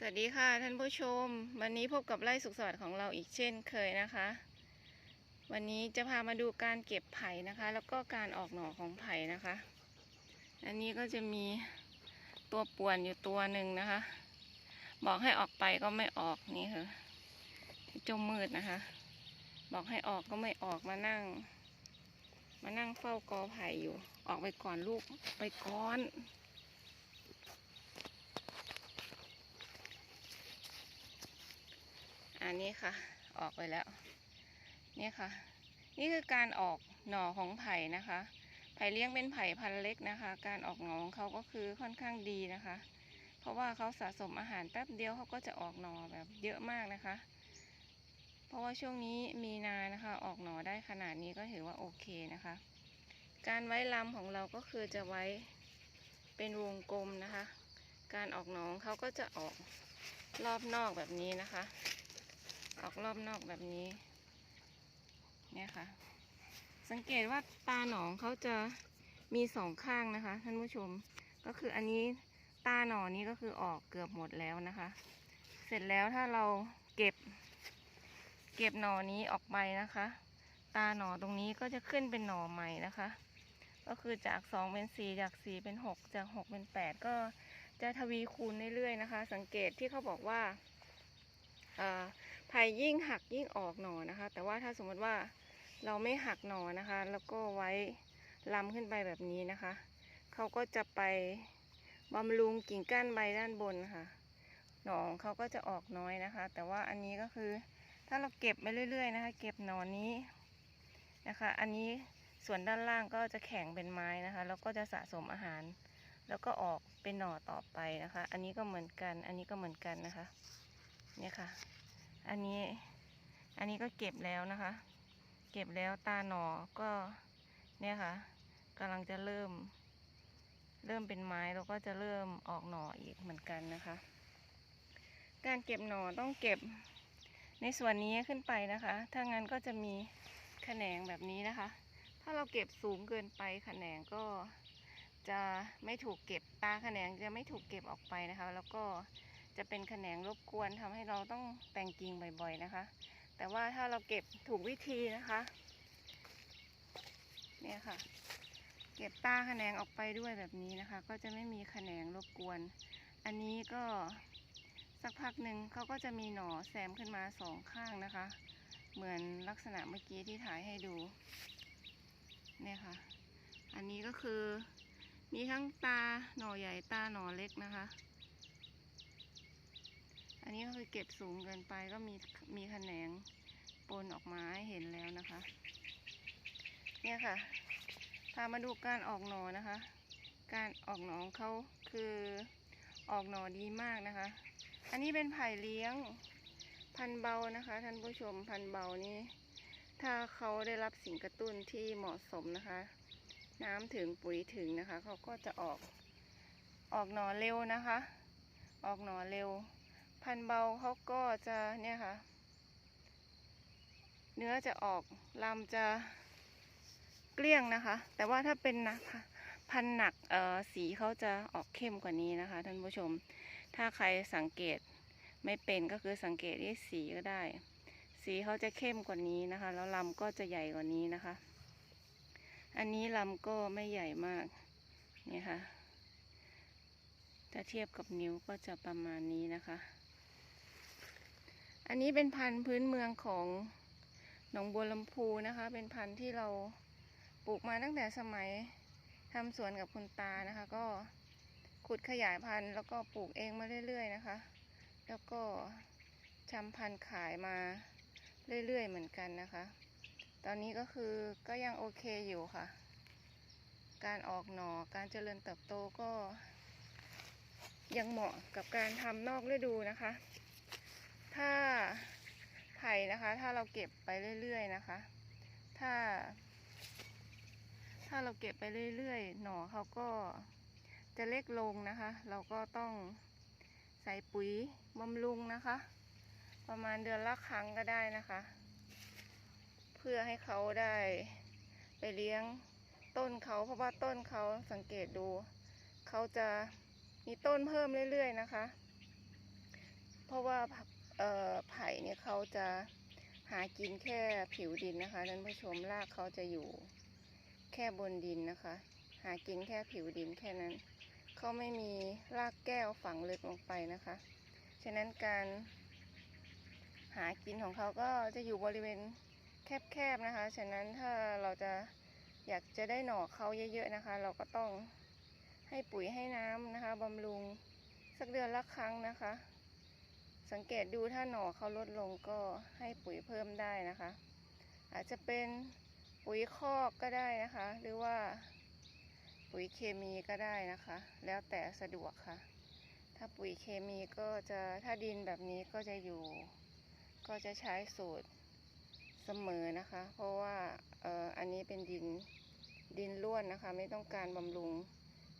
สวัสดีค่ะท่านผู้ชม วันนี้พบกับไร่สุขสวัสดิ์ของเราอีกเช่นเคยนะคะ วันนี้จะพามาดูการเก็บไผ่นะคะ แล้วก็การออกหน่อของไผ่นะคะ อันนี้ก็จะมีตัวป่วนอยู่ตัวหนึ่งนะคะ บอกให้ออกไปก็ไม่ออกนี่ค่ะจมมืดนะคะ บอกให้ออกก็ไม่ออกมานั่ง มานั่งเฝ้ากอไผ่อยู่ ออกไปก่อนลูกไปก่อน อันนี้ค่ะ ออกไปแล้ว เนี่ยค่ะ นี่คือการออกหน่อของไผ่นะคะ ไผ่เลี้ยงเป็นไผ่พันเล็กนะคะ การออกหน่อของเขาก็คือค่อนข้างดีนะคะ เพราะว่าเขาสะสมอาหารแป๊บเดียวเขาก็จะออกหน่อแบบเยอะมากนะคะ เพราะว่าช่วงนี้มีนานะคะ ออกหน่อได้ขนาดนี้ก็ถือว่าโอเคนะคะ การไว้ลำของเราก็คือจะไว้เป็นวงกลมนะคะ การออกหนอของเขาก็จะออกรอบนอกแบบนี้นะคะ ออกรอบนอกแบบนี้ เนี่ยค่ะ สังเกตว่าตาหนองเขาจะมีสองข้างนะคะ ท่านผู้ชม ก็คืออันนี้ตาหนอนี้ก็คือออกเกือบหมดแล้วนะคะ เสร็จแล้วถ้าเราเก็บ เก็บหนอนี้ออกไปนะคะ ตาหนอตรงนี้ก็จะขึ้นเป็นหนอใหม่นะคะ ก็คือจากสองเป็นสี่จากสี่เป็นหกจากหกเป็นแปดก็จะทวีคูณเรื่อยๆนะคะ สังเกตที่เขาบอกว่า เอ่อ ไผ่ยิ่งหักยิ่งออกหน่อนะคะ แต่ว่าถ้าสมมติว่าเราไม่หักหน่อนะคะ แล้วก็ไว้ลำขึ้นไปแบบนี้นะคะ เขาก็จะไปบำรุงกิ่งก้านใบด้านบนค่ะ หน่อของเขาก็จะออกน้อยนะคะ แต่ว่าอันนี้ก็คือถ้าเราเก็บไปเรื่อย ๆ นะคะ เก็บหน่อนี้นะคะ อันนี้ส่วนด้านล่างก็จะแข็งเป็นไม้นะคะ แล้วก็จะสะสมอาหาร แล้วก็ออกเป็นหน่อต่อไปนะคะ อันนี้ก็เหมือนกัน อันนี้ก็เหมือนกันนะคะ เนี่ยค่ะ อันนี้อันนี้ก็เก็บแล้วนะคะ เก็บแล้วตาหนอก็เนี่ยค่ะกำลังจะเริ่ม เริ่มเป็นไม้แล้วก็จะเริ่มออกหน่ออีกเหมือนกันนะคะ การเก็บหน่อต้องเก็บในส่วนนี้ขึ้นไปนะคะ ถ้างั้นก็จะมีแขนงแบบนี้นะคะ ถ้าเราเก็บสูงเกินไปแขนงก็จะไม่ถูกเก็บตาแขนงจะไม่ถูกเก็บออกไปนะคะ แล้วก็ จะเป็นแขนงรบกวนทำให้เราต้องแต่งกิ่งบ่อย ๆนะคะ แต่ว่าถ้าเราเก็บถูกวิธีนะคะ เนี่ยค่ะ เก็บตาแขนงออกไปด้วยแบบนี้นะคะ ก็จะไม่มีแขนงรบกวน อันนี้ก็สักพักหนึ่งเขาก็จะมีหน่อแซมขึ้นมาสองข้างนะคะ เหมือนลักษณะเมื่อกี้ที่ถ่ายให้ดู เนี่ยค่ะ อันนี้ก็คือมีทั้งตาหน่อใหญ่ตาหน่อเล็กนะคะ อันนี้ก็คือเก็บสูงเกินไปก็มีมีแขนงปนออกมาให้เห็นแล้วนะคะ เนี่ยค่ะ พามาดูการออกหนอนะคะ การออกหนองเขาคือออกหนอดีมากนะคะ อันนี้เป็นไผ่เลี้ยงพันเบานะคะ ท่านผู้ชมพันเบานี่ถ้าเขาได้รับสิ่งกระตุ้นที่เหมาะสมนะคะ น้ำถึงปุ๋ยถึงนะคะ เขาก็จะออกออกหนอเร็วนะคะ ออกหนอเร็ว พันเบาเขาก็จะเนี่ยค่ะ เนื้อจะออกลำจะเกลี้ยงนะคะ แต่ว่าถ้าเป็นนะพันหนักเอ่อสีเขาจะออกเข้มกว่านี้นะคะท่านผู้ชม ถ้าใครสังเกตไม่เป็นก็คือสังเกตที่สีก็ได้ สีเขาจะเข้มกว่านี้นะคะ แล้วลำก็จะใหญ่กว่านี้นะคะ อันนี้ลำก็ไม่ใหญ่มากเนี่ยค่ะถ้าเทียบกับนิ้วก็จะประมาณนี้นะคะ อันนี้เป็นพันธุ์พื้นเมืองของหนองบัวลำพูนะคะ เป็นพันธุ์ที่เราปลูกมาตั้งแต่สมัยทำสวนกับคุณตานะคะ ก็ขุดขยายพันธุ์แล้วก็ปลูกเองมาเรื่อย ๆ นะคะ แล้วก็ทำพันธุ์ขายมาเรื่อย ๆ เหมือนกันนะคะ ตอนนี้ก็คือก็ยังโอเคอยู่ค่ะ การออกหน่อการเจริญเติบโตก็ ยังเหมาะกับการทำนอกฤดูนะคะ ถ้าไผ่นะคะ ถ้าเราเก็บไปเรื่อยๆนะคะ ถ้า ถ้าเราเก็บไปเรื่อยๆ หน่อเขาก็จะเล็กลงนะคะ เราก็ต้องใส่ปุ๋ยบำรุงนะคะ ประมาณเดือนละครั้งก็ได้นะคะ เพื่อให้เขาได้ไปเลี้ยงต้นเขาเพราะว่าต้นเขาสังเกตดู เขาจะมีต้นเพิ่มเรื่อยๆนะคะ เพราะว่า เอ่อไผ่เนี่ยเขาจะหากินแค่ผิวดินนะคะท่านผู้ชมรากเขาจะอยู่แค่บนดินนะคะ หากินแค่ผิวดินแค่นั้น เขาไม่มีรากแก้วฝังลึกลงไปนะคะ ฉะนั้นการหากินของเขาก็จะอยู่บริเวณแคบๆนะคะ ฉะนั้นถ้าเราจะอยากจะได้หน่อเขาเยอะๆนะคะ เราก็ต้องให้ปุ๋ยให้น้ำนะคะบำรุงสักเดือนละครั้งนะคะ สังเกตดูถ้าหน่อเขาลดลงก็ให้ปุ๋ยเพิ่มได้นะคะ อาจจะเป็นปุ๋ยคอกก็ได้นะคะ หรือว่าปุ๋ยเคมีก็ได้นะคะ แล้วแต่สะดวกค่ะ ถ้าปุ๋ยเคมีก็จะถ้าดินแบบนี้ก็จะอยู่ ก็จะใช้สูตรเสมอนะคะ เพราะว่าเอออันนี้เป็นดินดินล้วนนะคะ ไม่ต้องการบำรุง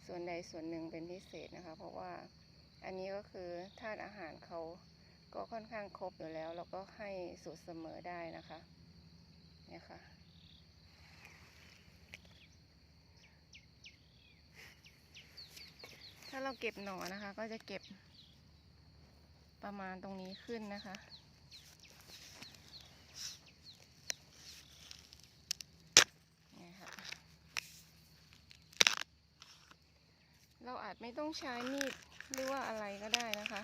ส่วนใดส่วนหนึ่งเป็นพิเศษนะคะ เพราะว่าอันนี้ก็คือธาตุอาหารเขา ก็ค่อนข้างครบอยู่แล้ว เราก็ให้สูตรเสมอได้นะคะเนี่ยค่ะถ้าเราเก็บหน่อนะคะ ก็จะเก็บประมาณตรงนี้ขึ้นนะคะเนี่ยค่ะ เราอาจไม่ต้องใช้มีดหรือว่าอะไรก็ได้นะคะ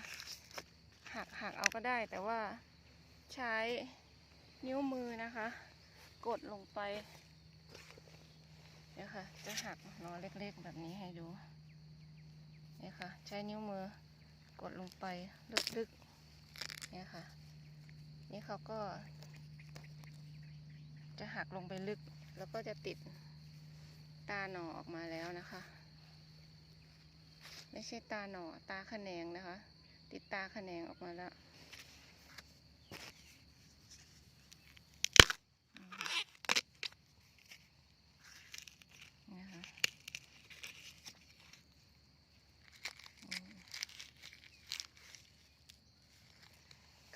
หักหักเอาก็ได้ แต่ว่าใช้นิ้วมือนะคะ กดลงไปเดี๋ยค่ะ จะหักหนอเล็กๆ แบบนี้ให้ดูเนี่ยค่ะ ใช้นิ้วมือกดลงไปลึกๆเนี่ยค่ะ นี่เขาก็ จะหักลงไปลึก แล้วก็จะติดตาหน่อออกมาแล้วนะคะ ไม่ใช่ตาหน่อตาแขนงนะคะ ติดตาขแขนงออกมาแล้วนะคะ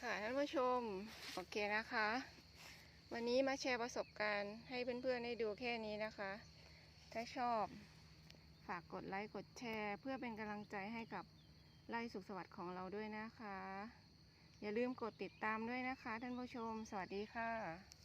ค่ะท่านผู้ชม โอเคนะคะ วันนี้มาแชร์ประสบการณ์ให้เพื่อนๆได้ดูแค่นี้นะคะ ถ้าชอบ ฝากกดไลค์ กดแชร์ เพื่อเป็นกำลังใจให้กับ ไล่สุขสวัสดิ์ของเราด้วยนะคะ อย่าลืมกดติดตามด้วยนะคะ ท่านผู้ชม สวัสดีค่ะ